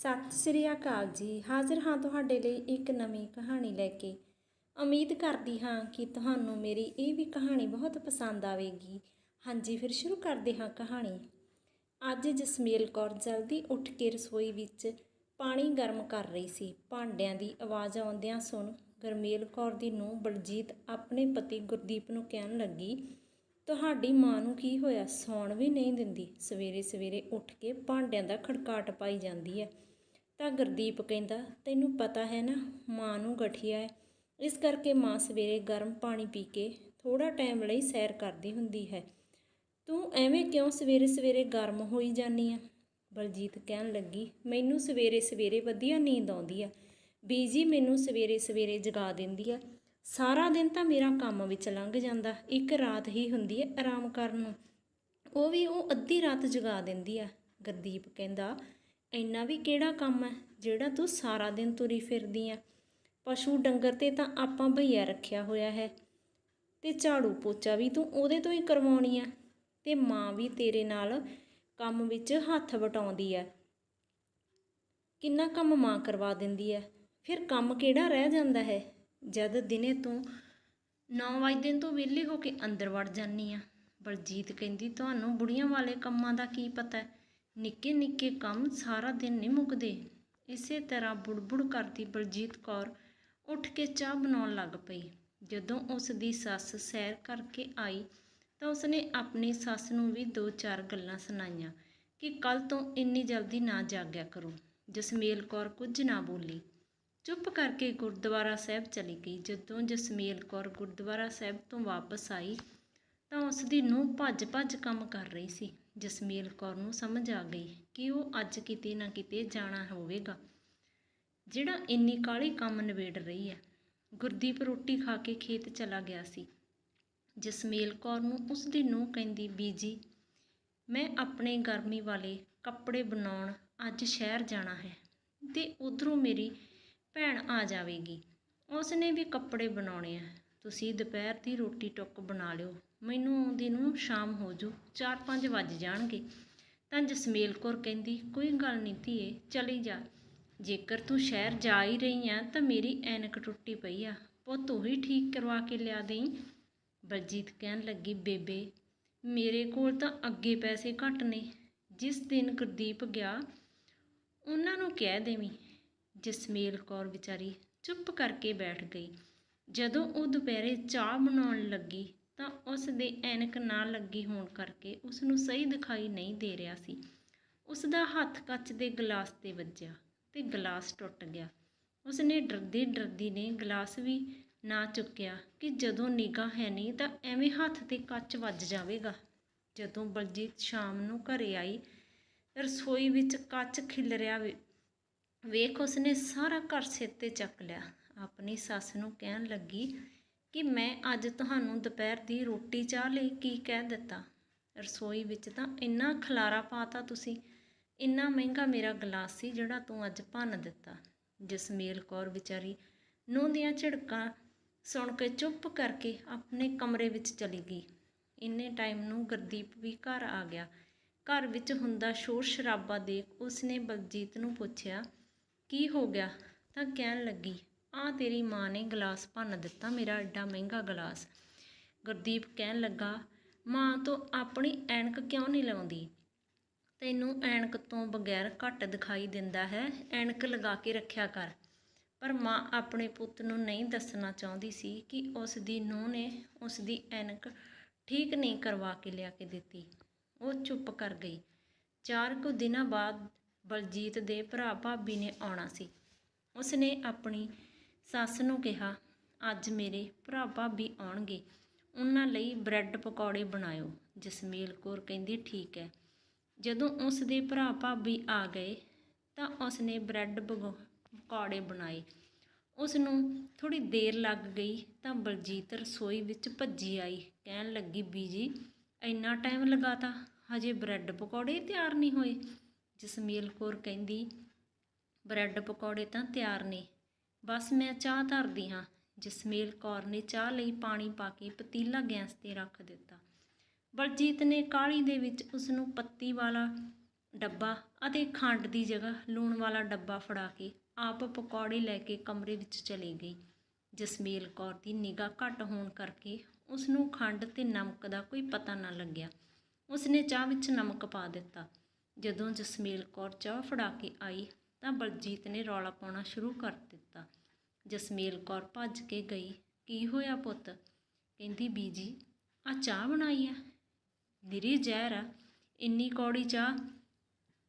ਸਤਿ ਸ੍ਰੀ ਅਕਾਲ ਜੀ। ਹਾਜ਼ਰ ਹਾਂ ਤੁਹਾਡੇ ਲਈ ਇੱਕ ਨਵੀਂ ਕਹਾਣੀ ਲੈ ਕੇ। ਉਮੀਦ ਕਰਦੀ ਹਾਂ ਕਿ ਤੁਹਾਨੂੰ ਮੇਰੀ ਇਹ ਵੀ ਕਹਾਣੀ ਬਹੁਤ ਪਸੰਦ ਆਵੇਗੀ। ਹਾਂਜੀ, ਫਿਰ ਸ਼ੁਰੂ ਕਰਦੇ ਹਾਂ ਕਹਾਣੀ। ਅੱਜ ਜਸਮੇਲ ਕੌਰ ਜਲਦੀ ਉੱਠ ਕੇ ਰਸੋਈ ਵਿੱਚ ਪਾਣੀ ਗਰਮ ਕਰ ਰਹੀ ਸੀ। ਭਾਂਡਿਆਂ ਦੀ ਆਵਾਜ਼ ਆਉਂਦਿਆਂ ਸੁਣ ਗਰਮੇਲ ਕੌਰ ਦੀ ਨੂੰਹ ਬਲਜੀਤ ਆਪਣੇ ਪਤੀ ਗੁਰਦੀਪ ਨੂੰ ਕਹਿਣ ਲੱਗੀ, ਤੁਹਾਡੀ ਮਾਂ ਨੂੰ ਕੀ ਹੋਇਆ? ਸੌਣ ਵੀ ਨਹੀਂ ਦਿੰਦੀ। ਸਵੇਰੇ ਸਵੇਰੇ ਉੱਠ ਕੇ ਭਾਂਡਿਆਂ ਦਾ ਖੜਕਾਟ ਪਾਈ ਜਾਂਦੀ ਹੈ। ਤਾਂ ਗੁਰਦੀਪ ਕਹਿੰਦਾ, ਤੈਨੂੰ ਪਤਾ ਹੈ ਨਾ, ਮਾਂ ਨੂੰ ਗਠੀਆ ਹੈ। ਇਸ ਕਰਕੇ ਮਾਂ ਸਵੇਰੇ ਗਰਮ ਪਾਣੀ ਪੀ ਕੇ ਥੋੜਾ ਟਾਈਮ ਲਈ ਸੈਰ ਕਰਦੀ ਹੁੰਦੀ ਹੈ। ਤੂੰ ਐਵੇਂ ਕਿਉਂ ਸਵੇਰੇ ਸਵੇਰੇ ਗਰਮ ਹੋਈ ਜਾਨੀ ਆ? ਬਲਜੀਤ ਕਹਿਣ ਲੱਗੀ, ਮੈਨੂੰ ਸਵੇਰੇ ਸਵੇਰੇ ਵਧੀਆ ਨੀਂਦ ਆਉਂਦੀ ਆ। ਬੀਜੀ ਮੈਨੂੰ ਸਵੇਰੇ ਸਵੇਰੇ ਜਗਾ ਦਿੰਦੀ ਆ। ਸਾਰਾ ਦਿਨ ਤਾਂ ਮੇਰਾ ਕੰਮ ਵਿੱਚ ਲੰਘ ਜਾਂਦਾ। ਇੱਕ ਰਾਤ ਹੀ ਹੁੰਦੀ ਹੈ ਆਰਾਮ ਕਰਨ ਨੂੰ। ਉਹ ਵੀ ਉਹ ਅੱਧੀ ਰਾਤ ਜਗਾ ਦਿੰਦੀ ਆ। ਗੁਰਦੀਪ ਕਹਿੰਦਾ ਇੰਨਾ ਵੀ ਕਿਹੜਾ ਕੰਮ ਹੈ ਜਿਹੜਾ ਤੂੰ ਸਾਰਾ ਦਿਨ ਤੁਰੀ ਫਿਰਦੀ ਆ? ਪਸ਼ੂ ਡੰਗਰ ਤੇ ਤਾਂ ਆਪਾਂ ਭਈਆ ਰੱਖਿਆ ਹੋਇਆ ਹੈ। ਤੇ ਝਾੜੂ ਪੋਚਾ ਵੀ ਤੂੰ ਉਹਦੇ ਤੋਂ ਹੀ ਕਰਵਾਉਣੀ ਆ। ਤੇ ਮਾਂ ਵੀ ਤੇਰੇ ਨਾਲ ਕੰਮ ਵਿੱਚ ਹੱਥ ਵਟਾਉਂਦੀ ਆ। ਕਿੰਨਾ ਕੰਮ ਮਾਂ ਕਰਵਾ ਦਿੰਦੀ ਆ। ਫਿਰ ਕੰਮ ਕਿਹੜਾ ਰਹਿ ਜਾਂਦਾ ਹੈ? ਜਦ ਦਿਨੇ ਤੂੰ 9 ਵਜੇ ਤੋਂ ਵਿਹਲੇ ਹੋ ਕੇ ਅੰਦਰ ਵੜ ਜਾਨੀ ਆ। ਬਲਜੀਤ ਕਹਿੰਦੀ, ਤੁਹਾਨੂੰ ਬੁੜੀਆਂ ਵਾਲੇ ਕੰਮਾਂ ਦਾ ਕੀ ਪਤਾ ਹੈ? ਨਿੱਕੇ ਨਿੱਕੇ ਕੰਮ ਸਾਰਾ ਦਿਨ ਨਹੀਂ ਮੁੱਕਦੇ। ਇਸੇ ਤਰ੍ਹਾਂ ਬੁੜਬੁੜ ਕਰਦੀ ਬਲਜੀਤ ਕੌਰ ਉੱਠ ਕੇ ਚਾਹ ਬਣਾਉਣ ਲੱਗ ਪਈ। ਜਦੋਂ ਉਸ ਦੀ ਸੱਸ ਸੈਰ ਕਰਕੇ ਆਈ ਤਾਂ ਉਸਨੇ ਆਪਣੀ ਸੱਸ ਨੂੰ ਵੀ ਦੋ ਚਾਰ ਗੱਲਾਂ ਸੁਣਾਈਆਂ ਕਿ ਕੱਲ ਤੋਂ ਇੰਨੀ ਜਲਦੀ ਨਾ ਜਾਗਿਆ ਕਰੋ। ਜਸਮੇਲ ਕੌਰ ਕੁਝ ਨਾ ਬੋਲੀ। ਚੁੱਪ ਕਰਕੇ ਗੁਰਦੁਆਰਾ ਸਾਹਿਬ ਚਲੀ ਗਈ। ਜਦੋਂ ਜਸਮੇਲ ਕੌਰ ਗੁਰਦੁਆਰਾ ਸਾਹਿਬ ਤੋਂ ਵਾਪਸ ਆਈ ਤਾਂ ਉਸ ਦੀ ਨੂੰਹ ਭੱਜ ਭੱਜ ਕੰਮ ਕਰ ਰਹੀ ਸੀ। ਜਸਮੇਲ ਕੌਰ ਨੂੰ ਸਮਝ ਆ ਗਈ ਕਿ ਉਹ ਅੱਜ ਕਿਤੇ ਨਾ ਕਿਤੇ ਜਾਣਾ ਹੋਵੇਗਾ। ਜਿਹੜਾ ਇੰਨੀ ਕਾਲੀ ਕੰਮ ਨਿਬੇੜ ਰਹੀ ਹੈ। ਗੁਰਦੀਪ ਰੋਟੀ ਖਾ ਕੇ ਖੇਤ ਚਲਾ ਗਿਆ ਸੀ। ਜਸਮੇਲ ਕੌਰ ਨੂੰ ਉਸ ਦੀ ਨੂੰਹ ਕਹਿੰਦੀ, ਬੀਜੀ, ਮੈਂ ਆਪਣੇ ਗਰਮੀ ਵਾਲੇ ਕੱਪੜੇ ਬਣਾਉਣ ਅੱਜ ਸ਼ਹਿਰ ਜਾਣਾ ਹੈ ਤੇ ਉਧਰੋਂ ਮੇਰੀ ਭੈਣ ਆ ਜਾਵੇਗੀ। ਉਸ ਨੇ ਵੀ ਕੱਪੜੇ ਬਣਾਉਣੇ ਆ। ਤੁਸੀਂ ਦੁਪਹਿਰ ਦੀ ਰੋਟੀ ਟੁੱਕ ਬਣਾ ਲਿਓ। ਮੈਨੂੰ ਆਉਂਦੀ ਨੂੰ ਸ਼ਾਮ ਹੋ ਜੂ 4-5 ਵੱਜ ਜਾਣਗੇ। ਤਾਂ ਜਸਮੇਲ ਕੌਰ ਕਹਿੰਦੀ, ਕੋਈ ਗੱਲ ਨਹੀਂ ਧੀਏ, ਚਲੀ ਜਾ। ਜੇਕਰ ਤੂੰ ਸ਼ਹਿਰ ਜਾ ਹੀ ਰਹੀ ਆ, ਤਾਂ ਮੇਰੀ ਐਨਕ ਟੁੱਟੀ ਪਈ ਆ। ਪੁੱਤ, ਉਹੀ ਠੀਕ ਕਰਵਾ ਕੇ ਲਿਆ ਦੇਈ? ਬਲਜੀਤ ਕਹਿਣ ਲੱਗੀ, ਬੇਬੇ, ਮੇਰੇ ਕੋਲ ਤਾਂ ਅੱਗੇ ਪੈਸੇ ਘੱਟ ਨੇ। ਜਿਸ ਦਿਨ ਗੁਰਦੀਪ ਗਿਆ, ਉਹਨਾਂ ਨੂੰ ਕਹਿ ਦੇਵੀਂ। ਜਸਮੇਲ ਕੌਰ ਵਿਚਾਰੀ ਚੁੱਪ ਕਰਕੇ ਬੈਠ ਗਈ। ਜਦੋਂ ਉਹ ਦੁਪਹਿਰੇ ਚਾਹ ਬਣਾਉਣ ਲੱਗੀ ਤਾਂ ਉਸ ਦੇ ਐਨਕ ਨਾ ਲੱਗੀ ਹੋਣ ਕਰਕੇ ਉਸ ਨੂੰ ਸਹੀ ਦਿਖਾਈ ਨਹੀਂ ਦੇ ਰਿਹਾ ਸੀ। ਉਸ ਦਾ ਹੱਥ ਕੱਚ ਦੇ ਗਲਾਸ ਤੇ ਵੱਜਿਆ ਤੇ ਗਲਾਸ ਟੁੱਟ ਗਿਆ। ਉਸ ਨੇ ਡਰਦੀ ਡਰਦੀ ਨੇ ਗਲਾਸ ਵੀ ਨਾ ਚੁੱਕਿਆ ਕਿ ਜਦੋਂ ਨਿਗਾਹ ਹੈ ਨਹੀਂ ਤਾਂ ਐਵੇਂ ਹੱਥ ਤੇ ਕੱਚ ਵੱਜ ਜਾਵੇਗਾ। ਜਦੋਂ ਬਲਜੀਤ ਸ਼ਾਮ ਨੂੰ ਘਰੇ ਆਈ, ਰਸੋਈ ਵਿੱਚ ਕੱਚ ਖਿਲ ਰਿਹਾ ਵੇਖ ਉਸਨੇ ਸਾਰਾ ਘਰ ਸਿਰ ਤੇ ਚੱਕ ਲਿਆ। ਆਪਣੀ ਸੱਸ ਨੂੰ ਕਹਿਣ ਲੱਗੀ ਕਿ ਮੈਂ ਅੱਜ ਤੁਹਾਨੂੰ ਦੁਪਹਿਰ ਦੀ ਰੋਟੀ ਚਾਹ ਲਈ ਕੀ ਕਹਿ ਦਿੱਤਾ? ਰਸੋਈ ਵਿੱਚ ਤਾਂ ਇੰਨਾ ਖਲਾਰਾ ਪਾਤਾ ਤੁਸੀਂ। ਇੰਨਾ ਮਹਿੰਗਾ ਮੇਰਾ ਗਲਾਸ ਸੀ ਜਿਹੜਾ ਤੂੰ ਅੱਜ ਭੰਨ ਦਿੱਤਾ। ਜਸਮੇਲ ਕੌਰ ਵਿਚਾਰੀ ਨੂੰ ਦੀਆਂ ਝਿੜਕਾਂ ਸੁਣ ਕੇ ਚੁੱਪ ਕਰਕੇ ਆਪਣੇ ਕਮਰੇ ਵਿੱਚ ਚਲੀ ਗਈ। ਇੰਨੇ ਟਾਈਮ ਨੂੰ ਗੁਰਦੀਪ ਵੀ ਘਰ ਆ ਗਿਆ। ਘਰ ਵਿੱਚ ਹੁੰਦਾ ਸ਼ੋਰ ਸ਼ਰਾਬਾ ਦੇਖ ਉਸਨੇ ਬਲਜੀਤ ਨੂੰ ਪੁੱਛਿਆ, ਕੀ ਹੋ ਗਿਆ? ਤਾਂ ਕਹਿਣ ਲੱਗੀ ਆ ਤੇਰੀ ਮਾਂ ਨੇ ਗਲਾਸ ਭੰਨ ਦਿੱਤਾ, ਮੇਰਾ ਐਡਾ ਮਹਿੰਗਾ ਗਲਾਸ। ਗੁਰਦੀਪ ਕਹਿਣ ਲੱਗਾ, ਮਾਂ, ਤੋਂ ਆਪਣੀ ਐਨਕ ਕਿਉਂ ਨਹੀਂ ਲਾਉਂਦੀ? ਤੈਨੂੰ ਐਨਕ ਤੋਂ ਬਗੈਰ ਘੱਟ ਦਿਖਾਈ ਦਿੰਦਾ ਹੈ, ਐਨਕ ਲਗਾ ਕੇ ਰੱਖਿਆ ਕਰ। ਪਰ ਮਾਂ ਆਪਣੇ ਪੁੱਤ ਨੂੰ ਨਹੀਂ ਦੱਸਣਾ ਚਾਹੁੰਦੀ ਸੀ ਕਿ ਉਸ ਦੀ ਨੂੰਹ ਨੇ ਉਸ ਦੀ ਐਨਕ ਠੀਕ ਨਹੀਂ ਕਰਵਾ ਕੇ ਲਿਆ ਕੇ ਦਿੱਤੀ। ਉਹ ਚੁੱਪ ਕਰ ਗਈ। ਚਾਰ ਕੁ ਦਿਨਾਂ ਬਾਅਦ ਬਲਜੀਤ ਦੇ ਭਰਾ ਭਾਬੀ ਨੇ ਆਉਣਾ ਸੀ। ਉਸਨੇ ਆਪਣੀ ਸੱਸ ਨੂੰ ਕਿਹਾ, ਅੱਜ ਮੇਰੇ ਭਰਾ ਭਾਬੀ ਆਉਣਗੇ। ਉਹਨਾਂ ਲਈ ਬ੍ਰੈਡ ਪਕੌੜੇ ਬਣਾਇਓ। ਜਸਮੀਲ ਕੌਰ ਕਹਿੰਦੀ, ਠੀਕ ਹੈ। ਜਦੋਂ ਉਸ ਦੇ ਭਰਾ ਭਾਬੀ ਆ ਗਏ, ਤਾਂ ਉਸਨੇ ਬ੍ਰੈਡ ਪਕੌ- ਪਕੌੜੇ ਬਣਾਏ। ਉਸ ਨੂੰ ਥੋੜੀ ਦੇਰ ਲੱਗ ਗਈ, ਤਾਂ ਬਲਜੀਤ ਰਸੋਈ ਵਿੱਚ ਭੱਜੀ ਆਈ। ਕਹਿਣ ਲੱਗੀ, ਬੀਜੀ, ਇੰਨਾ ਟਾਈਮ ਲਗਾਤਾ? ਹਜੇ ਬ੍ਰੈਡ ਪਕੌੜੇ ਤਿਆਰ ਨਹੀਂ ਹੋਏ? ਜਸਮੀਲ ਕੌਰ ਕਹਿੰਦੀ, ਬ੍ਰੈਡ ਪਕੌੜੇ ਤਾਂ ਤਿਆਰ ਨੇ। ਬਸ ਮੈਂ ਚਾਹ ਧਰਦੀ ਹਾਂ। ਜਸਮੇਲ ਕੌਰ ਨੇ ਚਾਹ ਲਈ ਪਾਣੀ ਪਾ ਕੇ ਪਤੀਲਾ ਗੈਸ ਤੇ ਰੱਖ ਦਿੱਤਾ। ਬਲਜੀਤ ਨੇ ਕਾਲੀ ਦੇ ਵਿੱਚ ਉਸ ਨੂੰ ਪੱਤੀ ਵਾਲਾ ਡੱਬਾ ਅਤੇ ਖੰਡ ਦੀ ਜਗ੍ਹਾ ਲੂਣ ਵਾਲਾ ਡੱਬਾ ਫੜਾ ਕੇ ਆਪ ਪਕੌੜੇ ਲੈ ਕੇ ਕਮਰੇ ਵਿੱਚ ਚਲੀ ਗਈ। ਜਸਮੇਲ ਕੌਰ ਦੀ ਨਿਗਾਹ ਘੱਟ ਹੋਣ ਕਰਕੇ ਉਸ ਨੂੰ ਖੰਡ ਤੇ ਨਮਕ ਦਾ ਕੋਈ ਪਤਾ ਨਾ ਲੱਗਿਆ। ਉਸਨੇ ਚਾਹ ਵਿੱਚ ਨਮਕ ਪਾ ਦਿੱਤਾ। ਜਦੋਂ ਜਸਮੇਲ ਕੌਰ ਚਾਹ ਫੜਾ ਕੇ ਆਈ ਤਾਂ ਬਲਜੀਤ ਨੇ ਰੌਲਾ ਪਾਉਣਾ ਸ਼ੁਰੂ ਕਰ ਦਿੱਤਾ। ਜਸਮੇਲ ਕੌਰ ਭੱਜ ਕੇ ਗਈ, ਕੀ ਹੋਇਆ ਪੁੱਤ? ਕਹਿੰਦੀ ਬੀਜੀ ਆ ਚਾਹ ਬਣਾਈ ਆ। ਨਿਰੀ ਜ਼ਹਿਰ ਆ। ਇੰਨੀ ਕੌੜੀ ਚਾਹ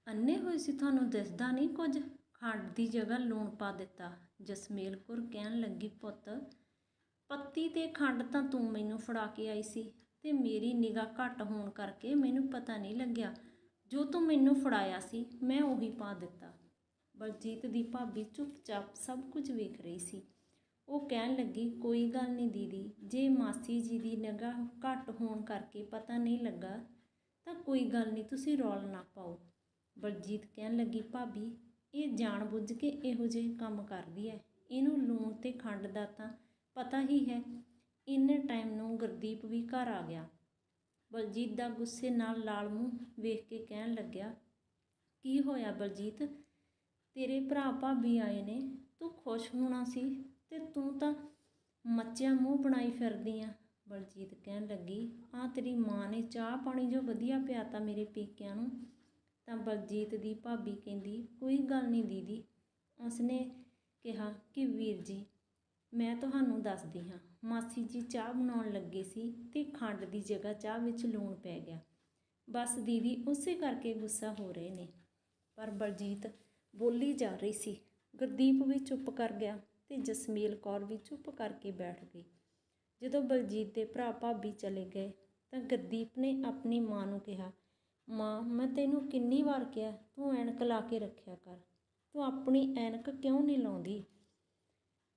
ਅੰਨੇ ਹੋਏ ਸੀ ਤੁਹਾਨੂੰ ਦਿਸਦਾ ਨਹੀਂ ਕੁਝ? ਖੰਡ ਦੀ ਜਗ੍ਹਾ ਲੂਣ ਪਾ ਦਿੱਤਾ। ਜਸਮੇਲ ਕੌਰ ਕਹਿਣ ਲੱਗੀ, ਪੁੱਤ, ਪੱਤੀ ਤੇ ਖੰਡ ਤਾਂ ਤੂੰ ਮੈਨੂੰ ਫੜਾ ਕੇ ਆਈ ਸੀ ਤੇ ਮੇਰੀ ਨਿਗਾਹ ਘੱਟ ਹੋਣ ਕਰਕੇ ਮੈਨੂੰ ਪਤਾ ਨਹੀਂ ਲੱਗਿਆ। ਜੋ ਤੂੰ ਮੈਨੂੰ ਫੜਾਇਆ ਸੀ, ਮੈਂ ਉਹੀ ਪਾ ਦਿੱਤਾ। ਬਲਜੀਤ ਦੀ ਭਾਬੀ ਚੁੱਪਚਾਪ ਸਭ ਕੁਝ ਵੇਖ ਰਹੀ ਸੀ। ਉਹ ਕਹਿਣ ਲੱਗੀ, ਕੋਈ ਗੱਲ ਨਹੀਂ ਦੀਦੀ, ਜੇ ਮਾਸੀ ਜੀ ਦੀ ਨਿਗਾਹ ਘੱਟ ਹੋਣ ਕਰਕੇ ਪਤਾ ਨਹੀਂ ਲੱਗਾ, ਤਾਂ ਕੋਈ ਗੱਲ ਨਹੀਂ, ਤੁਸੀਂ ਰੌਲ ਨਾ ਪਾਓ। ਬਲਜੀਤ ਕਹਿਣ ਲੱਗੀ, ਭਾਬੀ, ਇਹ ਜਾਣ ਬੁੱਝ ਕੇ ਇਹੋ ਜਿਹੇ ਕੰਮ ਕਰਦੀ ਹੈ ਇਹਨੂੰ ਲੂਣ ਤੇ ਖੰਡ ਦਾ ਤਾਂ ਪਤਾ ਹੀ ਹੈ। ਇੰਨੇ ਟਾਈਮ ਨੂੰ ਗੁਰਦੀਪ ਵੀ ਘਰ ਆ ਗਿਆ। ਬਲਜੀਤ ਦਾ ਗੁੱਸੇ ਨਾਲ ਲਾਲ ਮੂੰਹ ਵੇਖ ਕੇ ਕਹਿਣ ਲੱਗਿਆ, ਕੀ ਹੋਇਆ ਬਲਜੀਤ? ਤੇਰੇ ਭਰਾ ਭਾਬੀ ਆਏ ਨੇ, ਤੂੰ ਖੁਸ਼ ਹੋਣਾ ਸੀ ਅਤੇ ਤੂੰ ਤਾਂ ਮੱਚਿਆ ਮੂੰਹ ਬਣਾਈ ਫਿਰਦੀ ਆ। ਬਲਜੀਤ ਕਹਿਣ ਲੱਗੀ ਆ ਤੇਰੀ ਮਾਂ ਨੇ ਚਾਹ ਪਾਣੀ ਜੋ ਵਧੀਆ ਪਿਆਤਾ ਮੇਰੇ ਪੇਕਿਆਂ ਨੂੰ। ਤਾਂ ਬਲਜੀਤ ਦੀ ਭਾਬੀ ਕਹਿੰਦੀ, ਕੋਈ ਗੱਲ ਨਹੀਂ ਦੀਦੀ। ਉਸਨੇ ਕਿਹਾ ਕਿ, ਵੀਰ ਜੀ, ਮੈਂ ਤੁਹਾਨੂੰ ਦੱਸਦੀ ਹਾਂ, ਮਾਸੀ ਜੀ ਚਾਹ ਬਣਾਉਣ ਲੱਗੇ ਸੀ ਤੇ ਖੰਡ ਦੀ ਜਗ੍ਹਾ ਚਾਹ ਵਿੱਚ ਲੂਣ ਪੈ ਗਿਆ। ਬਸ ਦੀਦੀ, ਉਸੇ ਕਰਕੇ ਗੁੱਸਾ ਹੋ ਰਹੇ ਨੇ। ਪਰ ਬਲਜੀਤ ਬੋਲੀ ਜਾ ਰਹੀ ਸੀ। ਗੁਰਦੀਪ ਵੀ ਚੁੱਪ ਕਰ ਗਿਆ ਤੇ ਜਸਮੀਲ ਕੌਰ ਵੀ ਚੁੱਪ ਕਰਕੇ ਬੈਠ ਗਈ। ਜਦੋਂ ਬਲਜੀਤ ਦੇ ਭਰਾ ਭਾਬੀ ਚਲੇ ਗਏ ਤਾਂ ਗੁਰਦੀਪ ਨੇ ਆਪਣੀ ਮਾਂ ਨੂੰ ਕਿਹਾ, ਮਾਂ, ਮੈਂ ਤੈਨੂੰ ਕਿੰਨੀ ਵਾਰ ਕਿਹਾ, ਤੂੰ ਐਨਕ ਲਾ ਕੇ ਰੱਖਿਆ ਕਰ। ਤੂੰ ਆਪਣੀ ਐਨਕ ਕਿਉਂ ਨਹੀਂ ਲਾਉਂਦੀ?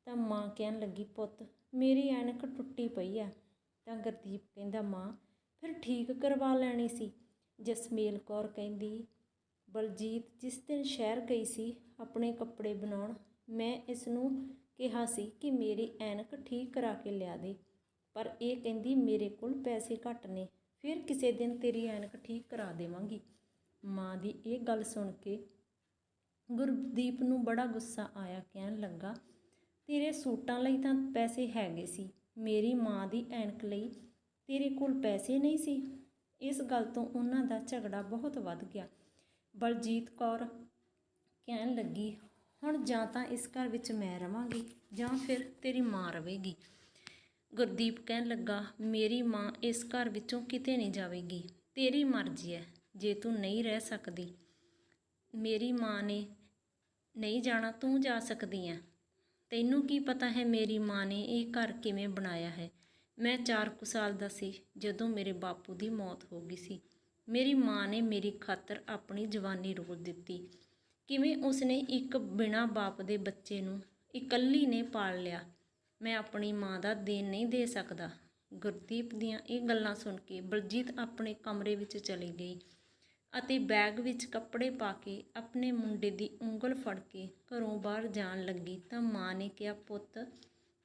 ਤਾਂ ਮਾਂ ਕਹਿਣ ਲੱਗੀ, ਪੁੱਤ, ਮੇਰੀ ਐਨਕ ਟੁੱਟੀ ਪਈ ਆ। ਤਾਂ ਗੁਰਦੀਪ ਕਹਿੰਦਾ, ਮਾਂ, ਫਿਰ ਠੀਕ ਕਰਵਾ ਲੈਣੀ ਸੀ। ਜਸਮੇਲ ਕੌਰ ਕਹਿੰਦੀ ਬਲਜੀਤ ਜਿਸ ਦਿਨ ਸ਼ਹਿਰ ਗਈ ਸੀ ਆਪਣੇ ਕੱਪੜੇ ਬਣਾਉਣ, ਮੈਂ ਇਸ ਨੂੰ ਕਿਹਾ ਸੀ ਕਿ ਮੇਰੀ ਐਨਕ ਠੀਕ ਕਰਾ ਕੇ ਲਿਆ ਦੇ, ਪਰ ਇਹ ਕਹਿੰਦੀ ਮੇਰੇ ਕੋਲ ਪੈਸੇ ਘੱਟ ਨੇ, ਫਿਰ ਕਿਸੇ ਦਿਨ ਤੇਰੀ ਐਨਕ ਠੀਕ ਕਰਾ ਦੇਵਾਂਗੀ। ਮਾਂ ਦੀ ਇਹ ਗੱਲ ਸੁਣ ਕੇ ਗੁਰਦੀਪ ਨੂੰ ਬੜਾ ਗੁੱਸਾ ਆਇਆ, ਕਹਿਣ ਲੱਗਾ, ਤੇਰੇ ਸੂਟਾਂ ਲਈ ਤਾਂ ਪੈਸੇ ਹੈਗੇ ਸੀ, ਮੇਰੀ ਮਾਂ ਦੀ ਐਨਕ ਲਈ ਤੇਰੇ ਕੋਲ ਪੈਸੇ ਨਹੀਂ ਸੀ। ਇਸ ਗੱਲ ਤੋਂ ਉਹਨਾਂ ਦਾ ਝਗੜਾ ਬਹੁਤ ਵੱਧ ਗਿਆ। ਬਲਜੀਤ ਕੌਰ ਕਹਿਣ ਲੱਗੀ, ਹੁਣ ਜਾਂ ਤਾਂ ਇਸ ਘਰ ਵਿੱਚ ਮੈਂ ਰਵਾਂਗੀ ਜਾਂ ਫਿਰ ਤੇਰੀ ਮਾਂ ਰਵੇਗੀ। ਗੁਰਦੀਪ ਕਹਿਣ ਲੱਗਾ, ਮੇਰੀ ਮਾਂ ਇਸ ਘਰ ਵਿੱਚੋਂ ਕਿਤੇ ਨਹੀਂ ਜਾਵੇਗੀ। ਤੇਰੀ ਮਰਜ਼ੀ ਹੈ ਜੇ ਤੂੰ ਨਹੀਂ ਰਹਿ ਸਕਦੀ। ਮੇਰੀ ਮਾਂ ਨੇ ਨਹੀਂ ਜਾਣਾ, ਤੂੰ ਜਾ ਸਕਦੀ ਹੈ ਤੈਨੂੰ ਕੀ ਪਤਾ ਹੈ ਮੇਰੀ ਮਾਂ ਨੇ ਇਹ ਘਰ ਕਿਵੇਂ ਬਣਾਇਆ ਹੈ? ਮੈਂ 4 ਕੁ ਸਾਲ ਦਾ ਸੀ ਜਦੋਂ ਮੇਰੇ ਬਾਪੂ ਦੀ ਮੌਤ ਹੋ ਗਈ ਸੀ। ਮੇਰੀ ਮਾਂ ਨੇ ਮੇਰੀ ਖਾਤਰ ਆਪਣੀ ਜਵਾਨੀ ਰੋਲ ਦਿੱਤੀ। ਕਿਵੇਂ ਉਸਨੇ ਇੱਕ ਬਿਨਾ ਬਾਪ ਦੇ ਬੱਚੇ ਨੂੰ ਇਕੱਲੀ ਨੇ ਪਾਲ ਲਿਆ, ਮੈਂ ਆਪਣੀ ਮਾਂ ਦਾ ਦੇਣ ਨਹੀਂ ਦੇ ਸਕਦਾ। ਗੁਰਦੀਪ ਦੀਆਂ ਇਹ ਗੱਲਾਂ ਸੁਣ ਕੇ ਬਲਜੀਤ ਆਪਣੇ ਕਮਰੇ ਵਿੱਚ ਚਲੀ ਗਈ ਅਤੇ ਬੈਗ ਵਿੱਚ ਕੱਪੜੇ ਪਾ ਕੇ ਆਪਣੇ ਮੁੰਡੇ ਦੀ ਉਂਗਲ ਫੜ ਕੇ ਘਰੋਂ ਬਾਹਰ ਜਾਣ ਲੱਗੀ ਤਾਂ ਮਾਂ ਨੇ ਕਿਹਾ, ਪੁੱਤ,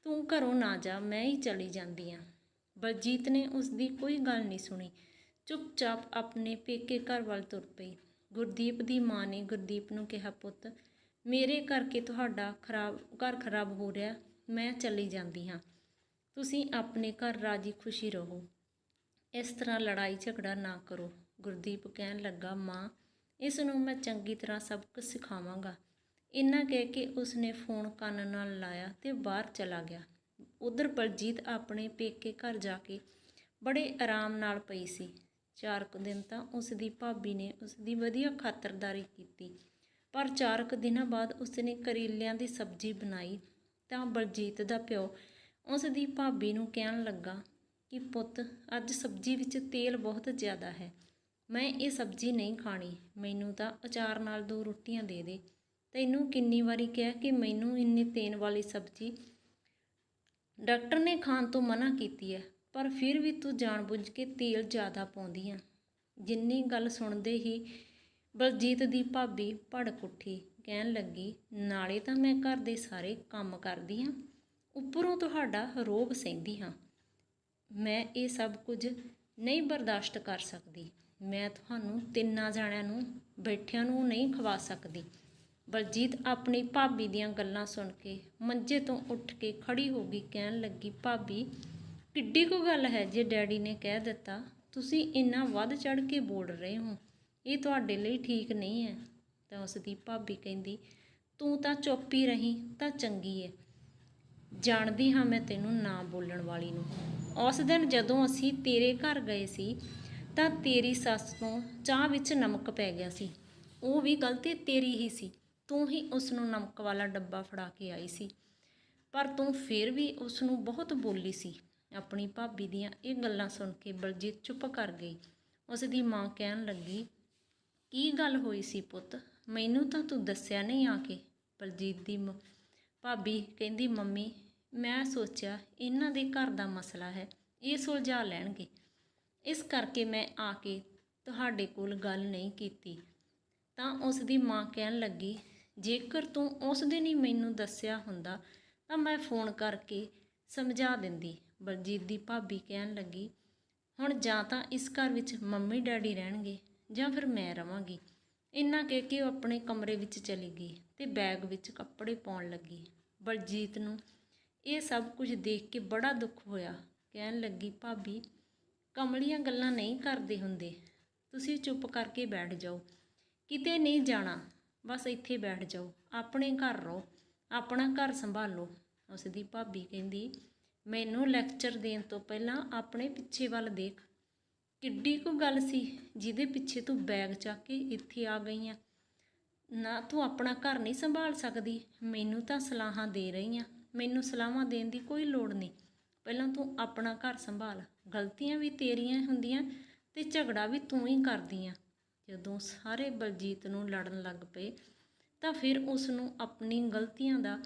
ਤੂੰ ਘਰੋਂ ਨਾ ਜਾ, ਮੈਂ ਹੀ ਚਲੀ ਜਾਂਦੀ ਹਾਂ ਬਲਜੀਤ ਨੇ ਉਸ ਦੀ ਕੋਈ ਗੱਲ ਨਹੀਂ ਸੁਣੀ। ਚੁੱਪਚਾਪ ਆਪਣੇ ਪੇਕੇ ਘਰ ਵੱਲ ਤੁਰ ਪਈ। ਗੁਰਦੀਪ ਦੀ ਮਾਂ ਨੇ ਗੁਰਦੀਪ ਨੂੰ ਕਿਹਾ, ਪੁੱਤ, ਮੇਰੇ ਕਰਕੇ ਤੁਹਾਡਾ ਖਰਾਬ, ਘਰ ਖਰਾਬ ਹੋ ਰਿਹਾ। ਮੈਂ ਚਲੀ ਜਾਂਦੀ ਹਾਂ। ਤੁਸੀਂ ਆਪਣੇ ਘਰ ਰਾਜੀ ਖੁਸ਼ੀ ਰਹੋ। ਇਸ ਤਰ੍ਹਾਂ ਲੜਾਈ ਝਗੜਾ ਨਾ ਕਰੋ। ਗੁਰਦੀਪ ਕਹਿਣ ਲੱਗਾ, ਮਾਂ, ਇਸ ਨੂੰ ਮੈਂ ਚੰਗੀ ਤਰ੍ਹਾਂ ਸਬਕ ਸਿਖਾਵਾਂਗਾ। ਇੰਨਾ ਕਹਿ ਕੇ ਉਸਨੇ ਫੋਨ ਕੰਨ ਨਾਲ ਲਾਇਆ ਤੇ ਬਾਹਰ ਚਲਾ ਗਿਆ। ਉਧਰ ਬਲਜੀਤ ਆਪਣੇ ਪੇਕੇ ਘਰ ਜਾ ਕੇ ਬੜੇ ਆਰਾਮ ਨਾਲ ਪਈ ਸੀ। ਚਾਰ ਕੁ ਦਿਨ ਤਾਂ ਉਸ ਦੀ ਭਾਬੀ ਨੇ ਉਸ ਦੀ ਵਧੀਆ ਖਾਤਰਦਾਰੀ ਕੀਤੀ। ਪਰ ਚਾਰ ਕੁ ਦਿਨਾਂ ਬਾਅਦ ਉਸਨੇ ਕਰੇਲਿਆਂ ਦੀ ਸਬਜ਼ੀ ਬਣਾਈ ਤਾਂ ਬਲਜੀਤ ਦਾ ਪਿਓ ਉਸ ਦੀ ਭਾਬੀ ਨੂੰ ਕਹਿਣ ਲੱਗਾ ਕਿ ਪੁੱਤ, ਅੱਜ ਸਬਜ਼ੀ ਵਿੱਚ ਤੇਲ ਬਹੁਤ ਜ਼ਿਆਦਾ ਹੈ। ਮੈਂ ਇਹ ਸਬਜ਼ੀ ਨਹੀਂ ਖਾਣੀ। ਮੈਨੂੰ ਤਾਂ ਅਚਾਰ ਨਾਲ ਦੋ ਰੋਟੀਆਂ ਦੇ ਦੇ। ਤੈਨੂੰ ਕਿੰਨੀ ਵਾਰੀ ਕਿਹਾ ਕਿ ਮੈਨੂੰ ਇੰਨੀ ਤੇਲ ਵਾਲੀ ਸਬਜ਼ੀ ਡਾਕਟਰ ਨੇ ਖਾਣ ਤੋਂ ਮਨਾ ਕੀਤੀ ਹੈ। ਪਰ ਫਿਰ ਵੀ ਤੂੰ ਜਾਣਬੁੱਝ ਕੇ ਤੇਲ ਜ਼ਿਆਦਾ ਪਾਉਂਦੀ ਆ। ਜਿੰਨੀ ਗੱਲ ਸੁਣਦੇ ਹੀ ਬਲਜੀਤ ਦੀ ਭਾਬੀ ਭੜਕ ਉੱਠੀ, ਕਹਿਣ ਲੱਗੀ, ਨਾਲੇ ਤਾਂ ਮੈਂ ਘਰ ਦੇ ਸਾਰੇ ਕੰਮ ਕਰਦੀ ਹਾਂ ਉੱਪਰੋਂ ਤੁਹਾਡਾ ਰੋਬ ਸਹਿੰਦੀ ਹਾਂ ਮੈਂ ਇਹ ਸਭ ਕੁਝ ਨਹੀਂ ਬਰਦਾਸ਼ਤ ਕਰ ਸਕਦੀ। ਮੈਂ ਤੁਹਾਨੂੰ ਤਿੰਨਾਂ ਜਾਣਿਆਂ ਨੂੰ, ਬੈਠਿਆਂ ਨੂੰ ਨਹੀਂ ਖਵਾ ਸਕਦੀ। ਬਲਜੀਤ ਆਪਣੀ ਭਾਬੀ ਦੀਆਂ ਗੱਲਾਂ ਸੁਣ ਕੇ ਮੰਜੇ ਤੋਂ ਉੱਠ ਕੇ ਖੜੀ ਹੋ ਗਈ, ਕਹਿਣ ਲੱਗੀ, ਭਾਬੀ ਕਿੱਡੀ ਕੁ ਗੱਲ ਹੈ ਜੇ ਡੈਡੀ ਨੇ ਕਹਿ ਦਿੱਤਾ, ਤੁਸੀਂ ਇੰਨਾ ਵੱਧ ਚੜ ਕੇ ਬੋਲ ਰਹੇ ਹੋ। ਇਹ ਤੁਹਾਡੇ ਲਈ ਠੀਕ ਨਹੀਂ ਹੈ। ਤਾਂ ਉਸ ਦੀ ਭਾਬੀ ਕਹਿੰਦੀ, ਤੂੰ ਤਾਂ ਚੁੱਪ ਹੀ ਰਹੀ, ਤਾਂ ਚੰਗੀ ਹੈ ਜਾਣਦੀ ਹਾਂ ਮੈਂ ਤੈਨੂੰ ਨਾ ਬੋਲਣ ਵਾਲੀ ਨੂੰ। ਉਸ ਦਿਨ ਜਦੋਂ ਅਸੀਂ ਤੇਰੇ ਘਰ ਗਏ ਸੀ, ਤਾਂ ਤੇਰੀ ਸੱਸ ਤੋਂ ਚਾਹ ਵਿੱਚ ਨਮਕ ਪੈ ਗਿਆ ਸੀ। ਉਹ ਵੀ ਗਲਤੀ ਤੇਰੀ ਹੀ ਸੀ। ਤੂੰ ਹੀ ਉਸ ਨੂੰ ਨਮਕ ਵਾਲਾ ਡੱਬਾ ਫੜਾ ਕੇ ਆਈ ਸੀ। ਪਰ ਤੂੰ ਫਿਰ ਵੀ ਉਸ ਨੂੰ ਬਹੁਤ ਬੋਲੀ ਸੀ। ਆਪਣੀ ਭਾਬੀ ਦੀਆਂ ਇਹ ਗੱਲਾਂ ਸੁਣ ਕੇ ਬਲਜੀਤ ਚੁੱਪ ਕਰ ਗਈ। ਉਸ ਦੀ ਮਾਂ ਕਹਿਣ ਲੱਗੀ, ਕੀ ਗੱਲ ਹੋਈ ਸੀ ਪੁੱਤ? ਮੈਨੂੰ ਤਾਂ ਤੂੰ ਦੱਸਿਆ ਨਹੀਂ ਆ ਕੇ। ਬਲਜੀਤ ਦੀ ਮ- ਭਾਬੀ ਕਹਿੰਦੀ, ਮੰਮੀ, ਮੈਂ ਸੋਚਿਆ ਇਹਨਾਂ ਦੇ ਘਰ ਦਾ ਮਸਲਾ ਹੈ, ਇਹ ਸੁਲਝਾ ਲੈਣਗੇ। ਇਸ ਕਰਕੇ ਮੈਂ ਆ ਕੇ ਤੁਹਾਡੇ ਕੋਲ ਗੱਲ ਨਹੀਂ ਕੀਤੀ। ਤਾਂ ਉਸ ਦੀ ਮਾਂ ਕਹਿਣ ਲੱਗੀ, ਜੇਕਰ ਤੂੰ ਉਸ ਦਿਨ ਹੀ ਮੈਨੂੰ ਦੱਸਿਆ ਹੁੰਦਾ ਤਾਂ ਮੈਂ ਫੋਨ ਕਰਕੇ ਸਮਝਾ ਦਿੰਦੀ। ਬਲਜੀਤ ਦੀ ਭਾਬੀ ਕਹਿਣ ਲੱਗੀ, ਹੁਣ ਜਾਂ ਤਾਂ ਇਸ ਘਰ ਵਿੱਚ ਮੰਮੀ ਡੈਡੀ ਰਹਿਣਗੇ ਜਾਂ ਫਿਰ ਮੈਂ ਰਵਾਂਗੀ। ਇੰਨਾ ਕਹਿ ਕੇ ਉਹ ਆਪਣੇ ਕਮਰੇ ਵਿੱਚ ਚਲੀ ਗਈ ਤੇ ਬੈਗ ਵਿੱਚ ਕੱਪੜੇ ਪਾਉਣ ਲੱਗੀ। ਬਲਜੀਤ ਨੂੰ ਇਹ ਸਭ ਕੁਝ ਦੇਖ ਕੇ ਬੜਾ ਦੁੱਖ ਹੋਇਆ। ਕਹਿਣ ਲੱਗੀ, ਭਾਬੀ, ਕਮਲੀਆਂ ਗੱਲਾਂ ਨਹੀਂ ਕਰਦੇ ਹੁੰਦੇ। ਤੁਸੀਂ ਚੁੱਪ ਕਰਕੇ ਬੈਠ ਜਾਓ। ਕਿਤੇ ਨਹੀਂ ਜਾਣਾ, ਬਸ ਇੱਥੇ ਬੈਠ ਜਾਓ। ਆਪਣੇ ਘਰ ਰਹੋ, ਆਪਣਾ ਘਰ ਸੰਭਾਲੋ। ਉਸ ਦੀ ਭਾਬੀ ਕਹਿੰਦੀ ਮੈਨੂੰ ਲੈਕਚਰ ਦੇਣ ਤੋਂ ਪਹਿਲਾਂ ਆਪਣੇ ਪਿੱਛੇ ਵੱਲ ਦੇਖ। ਕਿੱਡੀ ਕੁ ਗੱਲ ਸੀ ਜਿਹਦੇ ਪਿੱਛੇ ਤੂੰ ਬੈਗ ਚੱਕ ਕੇ ਇੱਥੇ ਆ ਗਈ ਆ। ਨਾ ਤੂੰ ਆਪਣਾ ਘਰ ਨਹੀਂ ਸੰਭਾਲ ਸਕਦੀ, ਮੈਨੂੰ ਤਾਂ ਸਲਾਹਾਂ ਦੇ ਰਹੀ ਆ। ਮੈਨੂੰ ਸਲਾਹਾਂ ਦੇਣ ਦੀ ਕੋਈ ਲੋੜ ਨਹੀਂ। ਪਹਿਲਾਂ ਤੂੰ ਆਪਣਾ ਘਰ ਸੰਭਾਲ। ਗਲਤੀਆਂ ਵੀ ਤੇਰੀਆਂ ਹੁੰਦੀਆਂ ਤੇ ਝਗੜਾ ਵੀ ਤੂੰ ਹੀ ਕਰਦੀ ਆ। ਜਦੋਂ ਸਾਰੇ ਬਲਜੀਤ ਨੂੰ ਲੜਨ ਲੱਗ ਪਏ, ਤਾਂ ਫਿਰ ਉਸ ਨੂੰ ਆਪਣੀ ਗਲਤੀਆਂ ਦਾ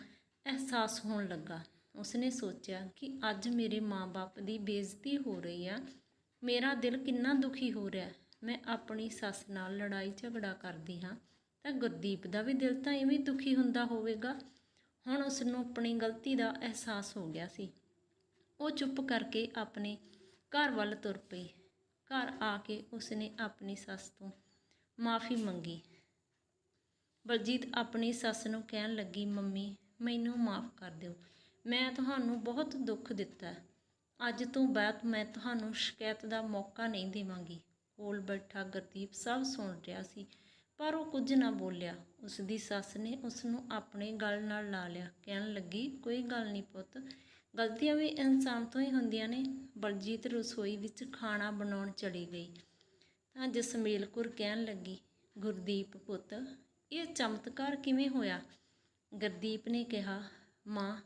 ਅਹਿਸਾਸ ਹੋਣ ਲੱਗਾ। ਉਸਨੇ ਸੋਚਿਆ ਕਿ ਅੱਜ ਮੇਰੇ ਮਾਂ-ਬਾਪ ਦੀ ਬੇਇੱਜ਼ਤੀ ਹੋ ਰਹੀ ਆ। ਮੇਰਾ ਦਿਲ ਕਿੰਨਾ ਦੁਖੀ ਹੋ ਰਿਹਾ ਮੈਂ ਆਪਣੀ ਸੱਸ ਨਾਲ ਲੜਾਈ ਝਗੜਾ ਕਰਦੀ ਹਾਂ ਤਾਂ ਗੁਰਦੀਪ ਦਾ ਵੀ ਦਿਲ ਤਾਂ ਇਵੇਂ ਦੁਖੀ ਹੁੰਦਾ ਹੋਵੇਗਾ। ਹੁਣ ਉਸ ਨੂੰ ਆਪਣੀ ਗਲਤੀ ਦਾ ਅਹਿਸਾਸ ਹੋ ਗਿਆ ਸੀ। ਉਹ ਚੁੱਪ ਕਰਕੇ ਆਪਣੇ ਘਰ ਵੱਲ ਤੁਰ ਪਈ। ਘਰ ਆ ਕੇ ਉਸਨੇ ਆਪਣੀ ਸੱਸ ਤੋਂ ਮਾਫੀ ਮੰਗੀ। ਬਲਜੀਤ ਆਪਣੀ ਸੱਸ ਨੂੰ ਕਹਿਣ ਲੱਗੀ, ਮੰਮੀ, ਮੈਨੂੰ ਮਾਫ ਕਰ ਦਿਓ। ਮੈਂ ਤੁਹਾਨੂੰ ਬਹੁਤ ਦੁੱਖ ਦਿੱਤਾ ਅੱਜ ਤੋਂ ਬਾਅਦ ਮੈਂ ਤੁਹਾਨੂੰ ਸ਼ਿਕਾਇਤ ਦਾ ਮੌਕਾ ਨਹੀਂ ਦੇਵਾਂਗੀ। ਕੋਲ ਬੈਠਾ ਗੁਰਦੀਪ ਸਭ ਸੁਣ ਰਿਹਾ ਸੀ, ਪਰ ਉਹ ਕੁਝ ਨਾ ਬੋਲਿਆ। ਉਸ ਦੀ ਸੱਸ ਨੇ ਉਸ ਨੂੰ ਆਪਣੇ ਗਲ ਨਾਲ ਲਾ ਲਿਆ। ਕਹਿਣ ਲੱਗੀ, ਕੋਈ ਗੱਲ ਨਹੀਂ ਪੁੱਤ, ਗਲਤੀਆਂ ਵੀ ਇਨਸਾਨ ਤੋਂ ਹੀ ਹੁੰਦੀਆਂ ਨੇ। ਬਲਜੀਤ ਰਸੋਈ ਵਿੱਚ ਖਾਣਾ ਬਣਾਉਣ ਚਲੀ ਗਈ। ਤਾਂ ਜਸਮੇਲ ਕੌਰ ਕਹਿਣ ਲੱਗੀ, ਗੁਰਦੀਪ ਪੁੱਤ, ਇਹ ਚਮਤਕਾਰ ਕਿਵੇਂ ਹੋਇਆ? ਗੁਰਦੀਪ ਨੇ ਕਿਹਾ, ਮਾਂ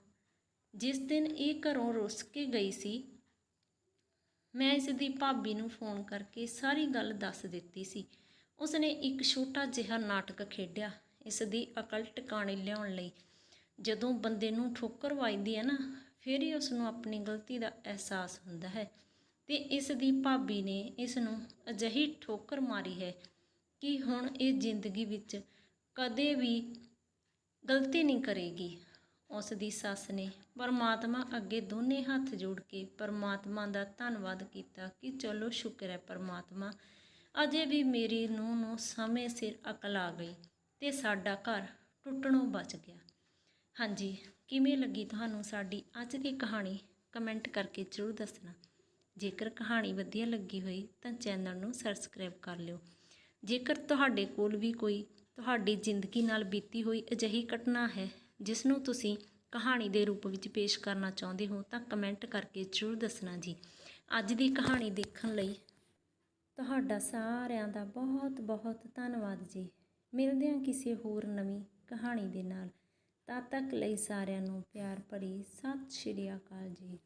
ਜਿਸ ਦਿਨ ਇਹ ਘਰੋਂ ਰੁੱਸ ਕੇ ਗਈ ਸੀ, ਮੈਂ ਇਸ ਦੀ ਭਾਬੀ ਨੂੰ ਫੋਨ ਕਰਕੇ ਸਾਰੀ ਗੱਲ ਦੱਸ ਦਿੱਤੀ ਸੀ। ਉਸਨੇ ਇੱਕ ਛੋਟਾ ਜਿਹਾ ਨਾਟਕ ਖੇਡਿਆ, ਇਸ ਦੀ ਅਕਲ ਟਿਕਾਣੇ ਲਿਆਉਣ ਲਈ। ਜਦੋਂ ਬੰਦੇ ਨੂੰ ਠੋਕਰ ਵੱਜਦੀ ਹੈ ਨਾ, ਫਿਰ ਹੀ ਉਸ ਨੂੰ ਆਪਣੀ ਗਲਤੀ ਦਾ ਅਹਿਸਾਸ ਹੁੰਦਾ ਹੈ ਤੇ ਇਸ ਦੀ ਭਾਬੀ ਨੇ ਇਸ ਨੂੰ ਅਜਿਹੀ ਠੋਕਰ ਮਾਰੀ ਹੈ ਕਿ ਹੁਣ ਇਹ ਜ਼ਿੰਦਗੀ ਵਿੱਚ ਕਦੇ ਵੀ ਗਲਤੀ ਨਹੀਂ ਕਰੇਗੀ। ਉਸ ਦੀ ਸੱਸ ਨੇ ਪਰਮਾਤਮਾ ਅੱਗੇ ਦੋਨੇ ਹੱਥ ਜੋੜ ਕੇ ਪਰਮਾਤਮਾ ਦਾ ਧੰਨਵਾਦ ਕੀਤਾ ਕਿ ਚਲੋ ਸ਼ੁਕਰ ਹੈ ਪਰਮਾਤਮਾ, ਅਜੇ ਵੀ ਮੇਰੀ ਨੂੰਹ ਨੂੰ ਸਮੇਂ ਸਿਰ ਅਕਲ ਆ ਗਈ ਤੇ ਸਾਡਾ ਘਰ ਟੁੱਟਣੋਂ ਬਚ ਗਿਆ। ਹਾਂਜੀ, ਕਿਵੇਂ ਲੱਗੀ ਤੁਹਾਨੂੰ ਸਾਡੀ ਅੱਜ ਦੀ ਕਹਾਣੀ? ਕਮੈਂਟ ਕਰਕੇ ਜ਼ਰੂਰ ਦੱਸਣਾ। ਜੇਕਰ ਕਹਾਣੀ ਵਧੀਆ ਲੱਗੀ ਹੋਈ ਤਾਂ ਚੈਨਲ ਨੂੰ ਸਬਸਕ੍ਰਾਈਬ ਕਰ ਲਿਓ। ਜੇਕਰ ਤੁਹਾਡੇ ਕੋਲ ਵੀ ਕੋਈ ਤੁਹਾਡੀ ਜ਼ਿੰਦਗੀ ਨਾਲ ਬੀਤੀ ਹੋਈ ਅਜਿਹੀ ਘਟਨਾ ਹੈ ਜਿਸ ਨੂੰ ਤੁਸੀਂ ਕਹਾਣੀ ਦੇ ਰੂਪ ਵਿੱਚ ਪੇਸ਼ ਕਰਨਾ ਚਾਹੁੰਦੇ ਹੋ ਤਾਂ ਕਮੈਂਟ ਕਰਕੇ ਜ਼ਰੂਰ ਦੱਸਣਾ ਜੀ। ਅੱਜ ਦੀ ਕਹਾਣੀ ਦੇਖਣ ਲਈ ਤੁਹਾਡਾ ਸਾਰਿਆਂ ਦਾ ਬਹੁਤ ਬਹੁਤ ਧੰਨਵਾਦ ਜੀ। ਮਿਲਦੇ ਹਾਂ ਕਿਸੇ ਹੋਰ ਨਵੀਂ ਕਹਾਣੀ ਦੇ ਨਾਲ। ਤਦ ਤੱਕ ਲਈ ਸਾਰਿਆਂ ਨੂੰ ਪਿਆਰ ਭਰੀ ਸਤਿ ਸ਼੍ਰੀ ਅਕਾਲ ਜੀ।